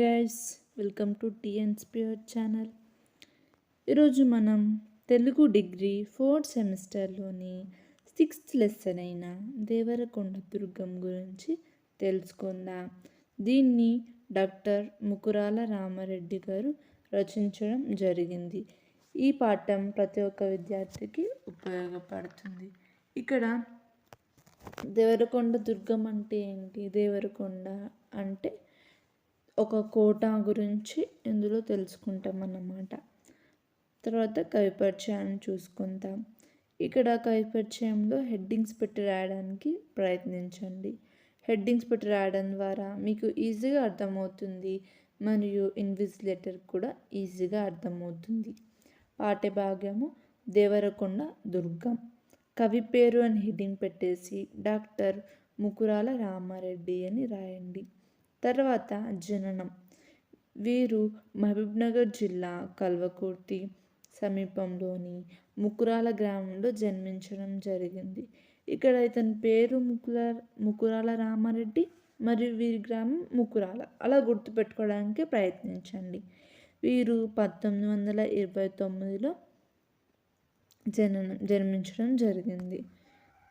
Guys welcome to TNsphere channel ఈరోజు మనం Telugu degree fourth సెమిస్టర్లోని సిక్స్త్ లెసన్ అయిన దేవరకొండ దుర్గం గురించి తెలుసుకుందాం. దీన్ని డాక్టర్ ముకురాల రామారెడ్డి గారు రచించడం జరిగింది. ఈ పాఠం ప్రతి ఒక్క విద్యార్థికి ఉపయోగపడుతుంది. ఇక్కడ దేవరకొండ దుర్గం అంటే ఏంటి? దేవరకొండ అంటే ఒక కోట గురించి ఇందులో తెలుసుకుంటాం అన్నమాట. తర్వాత కవిపరిచయాన్ని చూసుకుంటాం ఇక్కడ కవి పరిచయంలో హెడ్డింగ్స్ పెట్టి రాయడానికి ప్రయత్నించండి. హెడ్డింగ్స్ పెట్టి రాయడం ద్వారా మీకు ఈజీగా అర్థమవుతుంది మరియు ఇన్విజిలేటర్ కూడా ఈజీగా అర్థమవుతుంది. పాఠ్యభాగ్యము దేవరకొండ దుర్గం. కవి పేరు అని హెడ్డింగ్ పెట్టేసి డాక్టర్ ముకురాల రామారెడ్డి అని రాయండి. తర్వాత జననం. వీరు మహబూబ్నగర్ జిల్లా కల్వకుర్తి సమీపంలోని ముకురాల గ్రామంలో జన్మించడం జరిగింది. ఇక్కడ ఇతని పేరు ముకుల ముకురాల రామారెడ్డి మరియు వీరి గ్రామం ముకురాల. అలా గుర్తుపెట్టుకోవడానికి ప్రయత్నించండి. వీరు పంతొమ్మిది వందల ఇరవై తొమ్మిదిలో జననం జన్మించడం జరిగింది.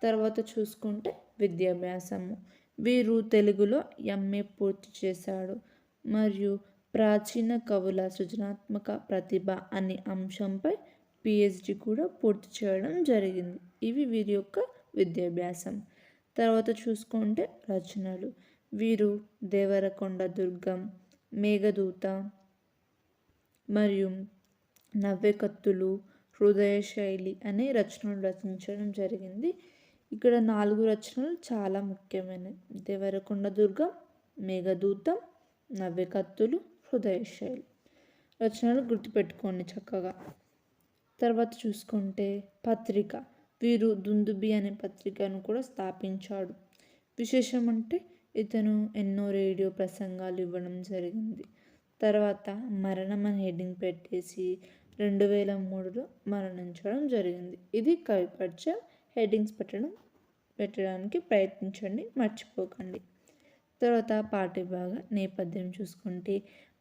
తర్వాత చూసుకుంటే విద్యాభ్యాసము. వీరు తెలుగులో ఎంఏ పూర్తి చేశాడు. మరియు ప్రాచీన కవుల సృజనాత్మక ప్రతిభ అనే అంశంపై పిహెచ్డి కూడా పూర్తి చేయడం జరిగింది. ఇవి వీరి యొక్క విద్యాభ్యాసం. తర్వాత చూసుకుంటే రచనలు. వీరు దేవరకొండ దుర్గం మేఘదూత మరియు నవ్వెకత్తులు హృదయ శైలి అనే రచనలు రచించడం జరిగింది. ఇక్కడ నాలుగు రచనలు చాలా ముఖ్యమైనవి. దేవరకొండ దుర్గం మేఘదూతం నవ్యకత్తులు హృదయశైలి. రచనలు గుర్తుపెట్టుకోండి చక్కగా. తర్వాత చూసుకుంటే పత్రిక వీరు దుందుబి అనే పత్రికను కూడా స్థాపించాడు. విశేషం అంటే ఇతను ఎన్నో రేడియో ప్రసంగాలు ఇవ్వడం జరిగింది. తర్వాత మరణం అని హెడ్డింగ్ పెట్టేసి రెండు వేల మూడులో మరణించడం జరిగింది. ఇది కవిపరిచయం హెడ్డింగ్స్ పెట్టడం పెట్టడానికి ప్రయత్నించండి మర్చిపోకండి. తర్వాత పాఠ్యభాగ నేపథ్యం చూసుకుంటే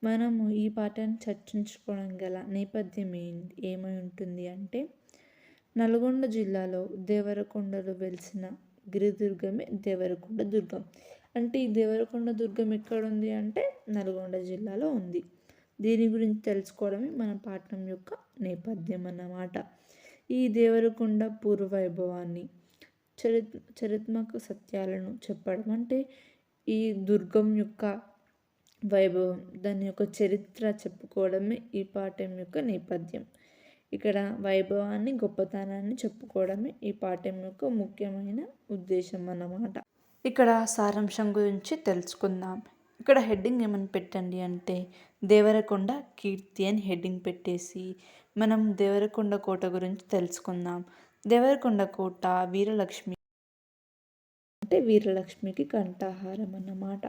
మనము ఈ పాఠాన్ని చర్చించుకోవడం గల నేపథ్యం ఏంటి ఏమై ఉంటుంది అంటే నల్గొండ జిల్లాలో దేవరకొండలో వెలిసిన గిరిదుర్గమే దేవరకొండ దుర్గం. అంటే ఈ దేవరకొండ దుర్గం ఎక్కడ ఉంది అంటే నల్గొండ జిల్లాలో ఉంది. దీని గురించి తెలుసుకోవడమే మన పాఠం యొక్క నేపథ్యం అన్నమాట. ఈ దేవరకొండ పూర్వ వైభవాన్ని చరిత్ చరిత్మక సత్యాలను చెప్పడం అంటే ఈ దుర్గం యొక్క వైభవం. దాని యొక్క చరిత్ర చెప్పుకోవడమే ఈ పాఠం యొక్క నేపథ్యం. ఇక్కడ వైభవాన్ని గొప్పతనాన్ని చెప్పుకోవడమే ఈ పాఠం యొక్క ముఖ్యమైన ఉద్దేశం అన్నమాట. ఇక్కడ సారాంశం గురించి తెలుసుకుందాం. ఇక్కడ హెడ్డింగ్ ఏమని పెట్టండి అంటే దేవరకొండ కీర్తి అని హెడ్డింగ్ పెట్టేసి మనం దేవరకొండ కోట గురించి తెలుసుకుందాం. దేవరకొండ కోట వీరలక్ష్మి అంటే వీరలక్ష్మికి కంఠాహారం అన్నమాట.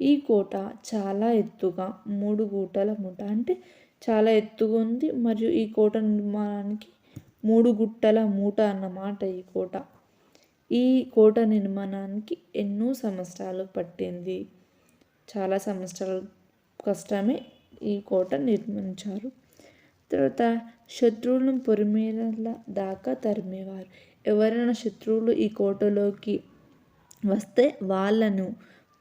ఈ కోట చాలా ఎత్తుగా మూడు గూటల మూట అంటే చాలా ఎత్తుగా ఉంది. మరియు ఈ కోట నిర్మాణానికి మూడు గుట్టల మూట అన్నమాట ఈ కోట. ఈ కోట నిర్మాణానికి ఎన్నో సంవత్సరాలు పట్టింది. చాలా సంవత్సరాలు కష్టమే ఈ కోట నిర్మించారు. తర్వాత శత్రువులను పొరిమేల దాకా తరిమేవారు. ఎవరైనా శత్రువులు ఈ కోటలోకి వస్తే వాళ్ళను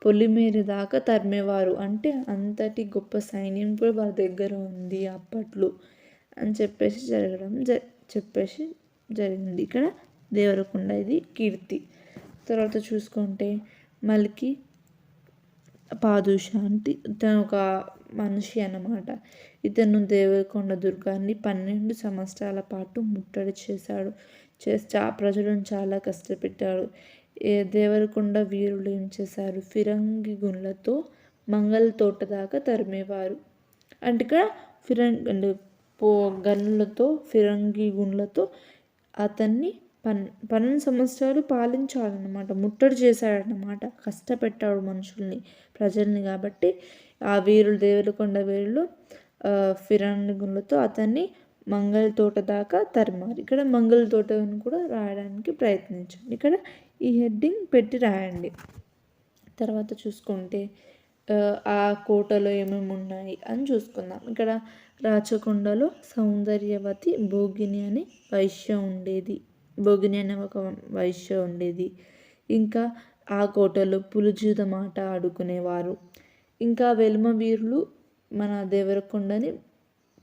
పొలిమేర దాకా తరిమేవారు. అంటే అంతటి గొప్ప సైన్యం కూడా వాళ్ళ దగ్గర ఉంది అప్పట్లో అని చెప్పేసి జరగడం జ చెప్పేసి జరిగింది. ఇక్కడ దేవరకొండ ఇది కీర్తి. తర్వాత చూసుకుంటే మళ్ళీ పాదుష అంటే తను ఒక మనిషి అన్నమాట. ఇతను దేవరకొండ దుర్గాన్ని పన్నెండు సంవత్సరాల పాటు ముట్టడి చేశాడు. చేస్తే ఆ ప్రజలను చాలా కష్టపెట్టాడు. ఏ దేవరకొండ వీరులు ఏం చేశారు? ఫిరంగి గుండ్లతో మంగళ తోట దాకా తరిమేవారు. అంటే ఇక్కడ ఫిరంగి పో గన్నులతో ఫిరంగి గుండ్లతో అతన్ని పన్ పన్నెండు సంవత్సరాలు పాలించాలన్నమాట. ముట్టడి చేశాడనమాట కష్టపెట్టాడు మనుషుల్ని ప్రజల్ని కాబట్టి. ఆ వీరులు దేవరకొండ వీరులు ఫిరంగులతో అతన్ని మంగళ తోట దాకా తరిమారు. ఇక్కడ మంగళ తోటను కూడా రాయడానికి ప్రయత్నించండి. ఇక్కడ ఈ హెడ్డింగ్ పెట్టి రాయండి. తర్వాత చూసుకుంటే ఆ కోటలో ఏమేమి ఉన్నాయి అని చూసుకుందాం. ఇక్కడ రాచకొండలో సౌందర్యవతి భోగిని అని వైశ్య ఉండేది. భోగిని అనే ఒక వైశ్య ఉండేది. ఇంకా ఆ కోటలో పులిజూదం ఆట ఆడుకునేవారు. ఇంకా వెలుమ వీరులు మన దేవరకొండని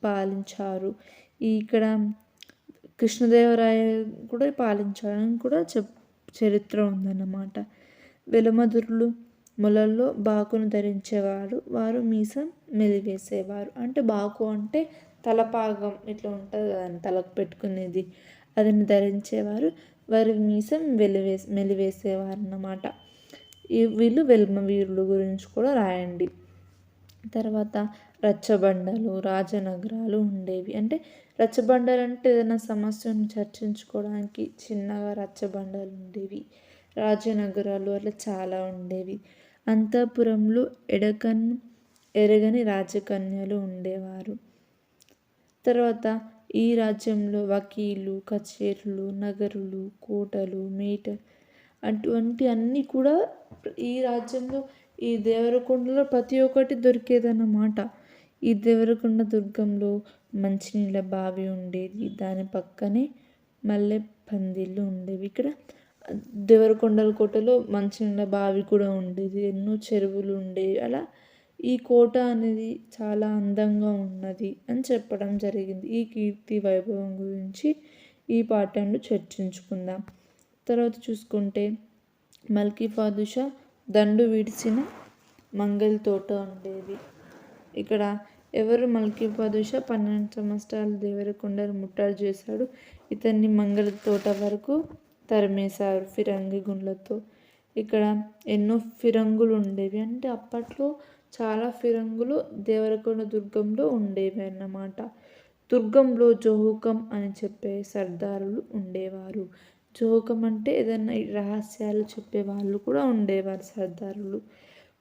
పాలించారు. ఇక్కడ కృష్ణదేవరాయ కూడా పాలించాడని కూడా చెప్ చరిత్ర ఉందన్నమాట. వెలమదురులు మొలల్లో బాకును ధరించేవారు. వారు మీసం మెలివేసేవారు. అంటే బాకు అంటే తలపాగం ఇట్లా ఉంటుంది కదండి తలకు పెట్టుకునేది. అతను ధరించేవారు. వారి మీసం వెలివేసి మెలివేసేవారు అన్నమాట ఈ వీళ్ళు వెల్మ వీరుల గురించి కూడా రాయండి. తర్వాత రచ్చబండలు రాజనగరాలు ఉండేవి. అంటే రచ్చబండలు అంటే ఏదైనా సమస్యను చర్చించుకోవడానికి చిన్నగా రచ్చబండలు ఉండేవి. రాజనగరాలు అట్లా చాలా ఉండేవి. అంతఃపురంలో ఎడకన్ ఎరగని రాజకన్యలు ఉండేవారు. తర్వాత ఈ రాజ్యంలో వకీలు కచేరీలు నగరులు కోటలు మీట అటువంటి అన్నీ కూడా ఈ రాజ్యంలో ఈ దేవరకొండలో ప్రతి ఒక్కటి దొరికేదన్నమాట. ఈ దేవరకొండ దుర్గంలో మంచినీళ్ళ బావి ఉండేది. దాని పక్కనే మల్లె పందిళ్ళు ఉండేవి. ఇక్కడ దేవరకొండల కోటలో మంచినీళ్ళ బావి కూడా ఉండేది. ఎన్నో చెరువులు ఉండేవి. అలా ఈ కోట అనేది చాలా అందంగా ఉన్నది అని చెప్పడం జరిగింది. ఈ కీర్తి వైభవం గురించి ఈ పాఠంలో చర్చించుకుందాం. తర్వాత చూసుకుంటే మల్కీ ఫాదుషా దండు విడిచిన మంగళ తోట ఉండేది. ఇక్కడ ఎవరు మల్కీ ఫాదుషా పన్నెండు సంవత్సరాలు దేవరకొండను ముట్టడి చేశాడు ఇతన్ని మంగళ తోట వరకు తరిమేశారు ఫిరంగి గుండ్లతో. ఇక్కడ ఎన్నో ఫిరంగులు ఉండేవి. అంటే అప్పట్లో చాలా ఫిరంగులు దేవరకొండ దుర్గంలో ఉండేవి అన్నమాట దుర్గంలో జోహుకం అని చెప్పే సర్దారులు ఉండేవారు. జోహుకం అంటే ఏదైనా రహస్యాలు చెప్పే వాళ్ళు కూడా ఉండేవారు సర్దారులు.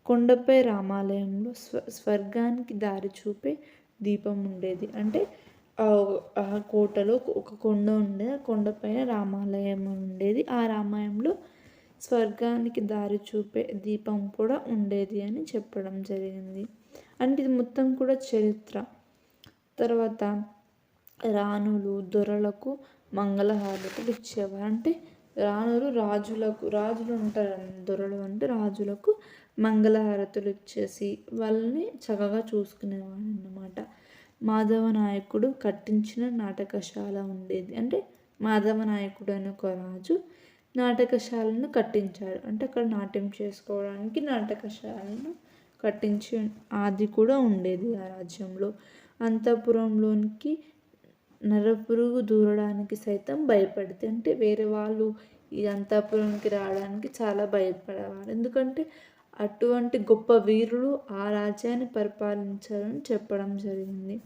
కొండపై రామాలయంలో స్వ స్వర్గానికి దారి చూపే దీపం ఉండేది. అంటే ఆ కోటలో ఒక కొండ ఉండేది. ఆ కొండపైన రామాలయం ఉండేది. ఆ రామాయంలో స్వర్గానికి దారి చూపే దీపం కూడా ఉండేది అని చెప్పడం జరిగింది. అంటే ఇది మొత్తం కూడా చరిత్ర. తర్వాత రాణులు దొరలకు మంగళహారతులు ఇచ్చేవారు. అంటే రాణులు రాజులకు రాజులు ఉంటారు దొరలు అంటే రాజులకు మంగళహారతులు ఇచ్చేసి వాళ్ళని చక్కగా చూసుకునేవాడు అన్నమాట. మాధవ నాయకుడు కట్టించిన నాటకశాల ఉండేది. అంటే మాధవ నాయకుడు అనే ఒక రాజు నాటకశాలను కట్టించాడు. అంటే అక్కడ నాట్యం చేసుకోవడానికి నాటకశాలను కట్టించి అది కూడా ఉండేది ఆ రాజ్యంలో. అంతఃపురంలోనికి నరపురుగు దూరడానికి సైతం భయపడితే అంటే వేరే వాళ్ళు ఈ అంతఃపురంకి రావడానికి చాలా భయపడేవారు. ఎందుకంటే అటువంటి గొప్ప వీరులు ఆ రాజ్యాన్ని పరిపాలించారని చెప్పడం జరిగింది.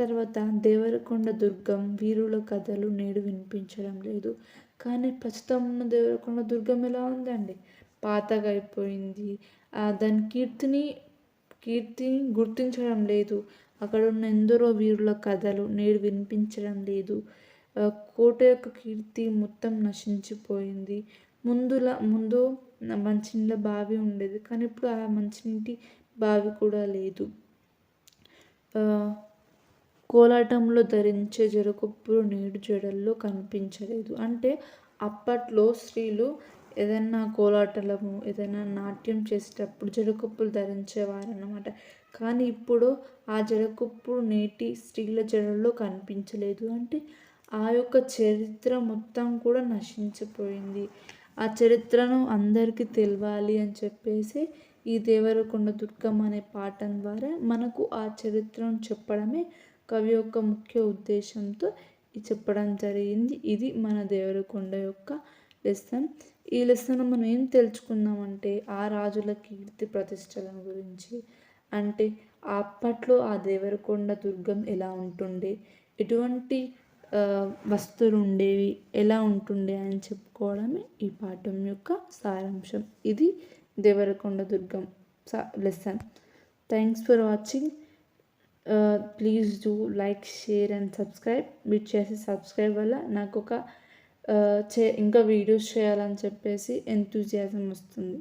తర్వాత దేవరకొండ దుర్గం వీరుల కథలు నేడు వినిపించడం లేదు. కానీ ప్రస్తుతం ఉన్న దేవరకొండ దుర్గం ఎలా ఉందండి? పాతగా అయిపోయింది. దాని కీర్తిని కీర్తిని గుర్తించడం లేదు. అక్కడ ఉన్న ఎందరో వీరుల కథలు నేడు వినిపించడం లేదు. కోట యొక్క కీర్తి మొత్తం నశించిపోయింది. ముందులా ముందు మంచినీళ్ళ బావి ఉండేది. కానీ ఇప్పుడు ఆ మంచినీటి బావి కూడా లేదు. కోలాటంలో ధరించే జడకొప్పులు నేడు జడల్లో కనిపించలేదు. అంటే అప్పట్లో స్త్రీలు ఏదైనా కోలాటలము ఏదైనా నాట్యం చేసేటప్పుడు జడకొప్పులు ధరించేవారు కానీ ఇప్పుడు ఆ జడకొప్పుడు నేటి స్త్రీల జడల్లో కనిపించలేదు. అంటే ఆ యొక్క చరిత్ర మొత్తం కూడా నశించిపోయింది. ఆ చరిత్రను అందరికీ తెలియాలి అని చెప్పేసి ఈ దేవరకొండ దుర్గం అనే పాఠం ద్వారా మనకు ఆ చరిత్రను చెప్పడమే కవి యొక్క ముఖ్య ఉద్దేశంతో చెప్పడం జరిగింది. ఇది మన దేవరకొండ యొక్క లెసన్. ఈ లెసన్ మనం ఏం తెలుసుకుందామంటే ఆ రాజుల కీర్తి ప్రతిష్టల గురించి. అంటే అప్పట్లో ఆ దేవరకొండ దుర్గం ఎలా ఉంటుండే? ఎటువంటి వస్తువులు ఉండేవి ఎలా ఉంటుండే అని చెప్పుకోవడమే ఈ పాఠం యొక్క సారాంశం. ఇది Devarakonda Durgam lesson. Thanks for watching. Please do like share and subscribe మీరు చేసే సబ్స్క్రైబ్ వల్ల నాకు ఒక uh, చే ఇంకా వీడియోస్ చేయాలని చెప్పేసి ఎంతూజియాజం వస్తుంది.